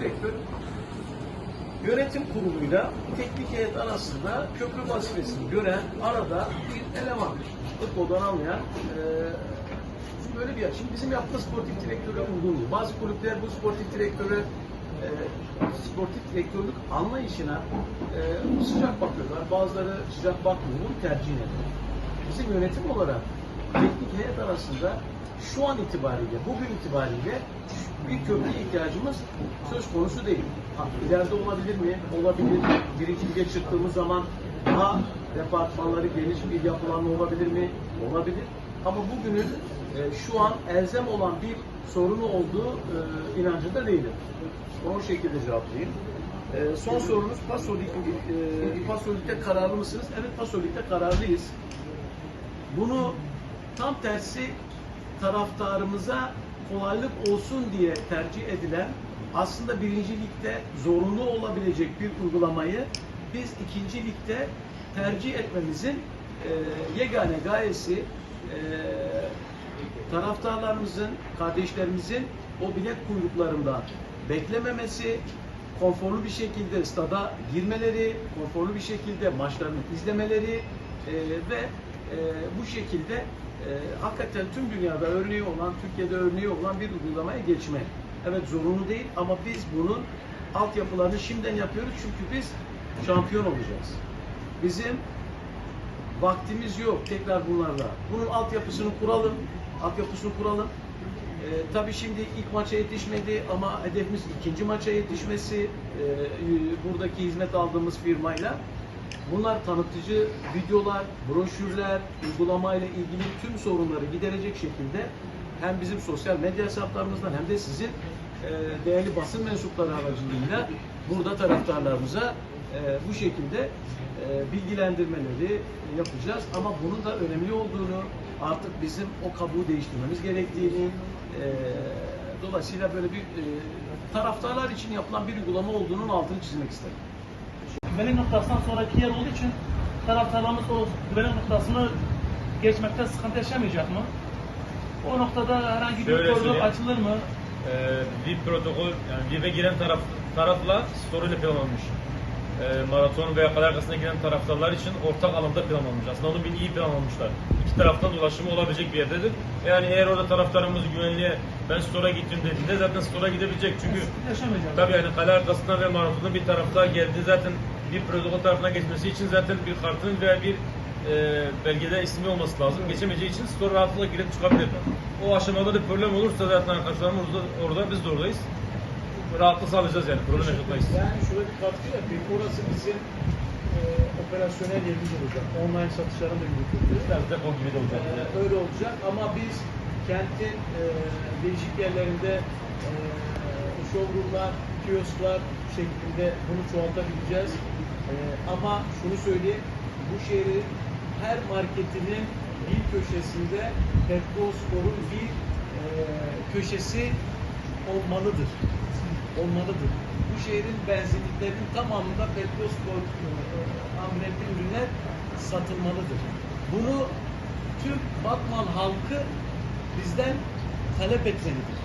direktör yönetim kuruluyla teknik heyet arasında köprü vazifesini gören arada bir eleman. Futboldan anlayan e, böyle bir yer. Şimdi bizim yaptığımız sportif direktöre uygun değil. Bazı kulüpler bu sportif direktöre e, sportif direktörlük anlayışına e, sıcak bakıyorlar. Bazıları sıcak bakmıyor. Bunu tercih ediyor. Bizim yönetim olarak teknik heyet arasında şu an itibariyle, bugün itibariyle bir köprü ihtiyacımız söz konusu değil. Ha, ileride olabilir mi? Olabilir. Birinci lige çıktığımız zaman daha departmanları geniş bir yapılanma olabilir mi? Olabilir. Ama bugünün e, şu an elzem olan bir sorunu olduğu e, inancında değilim. Onu o şekilde cevaplayayım. E, son sorunuz Pasolik, e, Pasolik'te kararlı mısınız? Evet Pasolik'te kararlıyız. Bunu tam tersi taraftarımıza kolaylık olsun diye tercih edilen aslında birinci ligde zorunlu olabilecek bir uygulamayı biz ikinci ligde tercih etmemizin e, yegane gayesi e, taraftarlarımızın, kardeşlerimizin o bilet kuyruklarında beklememesi, konforlu bir şekilde stada girmeleri, konforlu bir şekilde maçlarını izlemeleri e, ve e, bu şekilde e, hakikaten tüm dünyada örneği olan, Türkiye'de örneği olan bir uygulamaya geçmek. Evet zorunlu değil ama biz bunun altyapılarını şimdiden yapıyoruz çünkü biz şampiyon olacağız. Bizim vaktimiz yok tekrar bunlarla. Bunun altyapısını kuralım, altyapısını kuralım. Ee, tabii şimdi ilk maça yetişmedi ama hedefimiz ikinci maça yetişmesi. Ee, buradaki hizmet aldığımız firmayla. Bunlar tanıtıcı videolar, broşürler, uygulamayla ilgili tüm sorunları giderecek şekilde hem bizim sosyal medya hesaplarımızdan hem de sizin e, değerli basın mensupları aracılığıyla burada taraftarlarımıza e, bu şekilde e, bilgilendirmeleri yapacağız. Ama bunun da önemli olduğunu, artık bizim o kabuğu değiştirmemiz gerektiğini, dolayısıyla böyle bir taraftarlar için yapılan bir uygulama olduğunun altını çizmek isterim. Güvenlik noktasından sonraki yer olduğu için taraftarlarımız o güvenlik noktasını geçmekte sıkıntı yaşamayacak mı? O noktada herhangi bir Şöyle koridor söyleyeyim. açılır mı? Ee, bir protokol, yani VIP'e giren taraf, tarafla story ile planlanmış. Ee, maraton veya kale arkasına giren taraftarlar için ortak alanda planlanmış. Aslında onu bir iyi planlamışlar. İki taraftan ulaşımı olabilecek bir yerdedir. Yani eğer orada taraftarımız güvenliğe ben store'a gittim dediğinde zaten store'a gidebilecek. Çünkü. Tabii yani kale arkasından ve maratonda bir taraftar geldi zaten bir protokol tarafına geçmesi için zaten bir kartın veya bir e, belgede ismi olması lazım. Geçemeyeceği için store rahatlıkla girip çıkabilir. O aşamada da problem olursa zaten arkadaşlarımız orada, orada biz de oradayız. Rahatlık sağlayacağız yani problem yaşatmayız. Yani şöyle bir katkı yapayım. Orası bizim e, operasyonel yerimiz olacak. Online satışların da yürütüldüğü. Biraz depo gibi de olacak. Ee, öyle olacak ama biz kentin e, değişik yerlerinde e, showroomlar, kiosklar şeklinde bunu çoğaltabileceğiz. E, ama şunu söyleyeyim, bu şehrin her marketinin bir köşesinde Petrospor'un bir e, köşesi olmalıdır. Olmalıdır. Bu şehrin benzinliklerinin tamamında Petrospor e, amblemli ürünler satılmalıdır. Bunu Türk Batman halkı bizden talep etmelidir.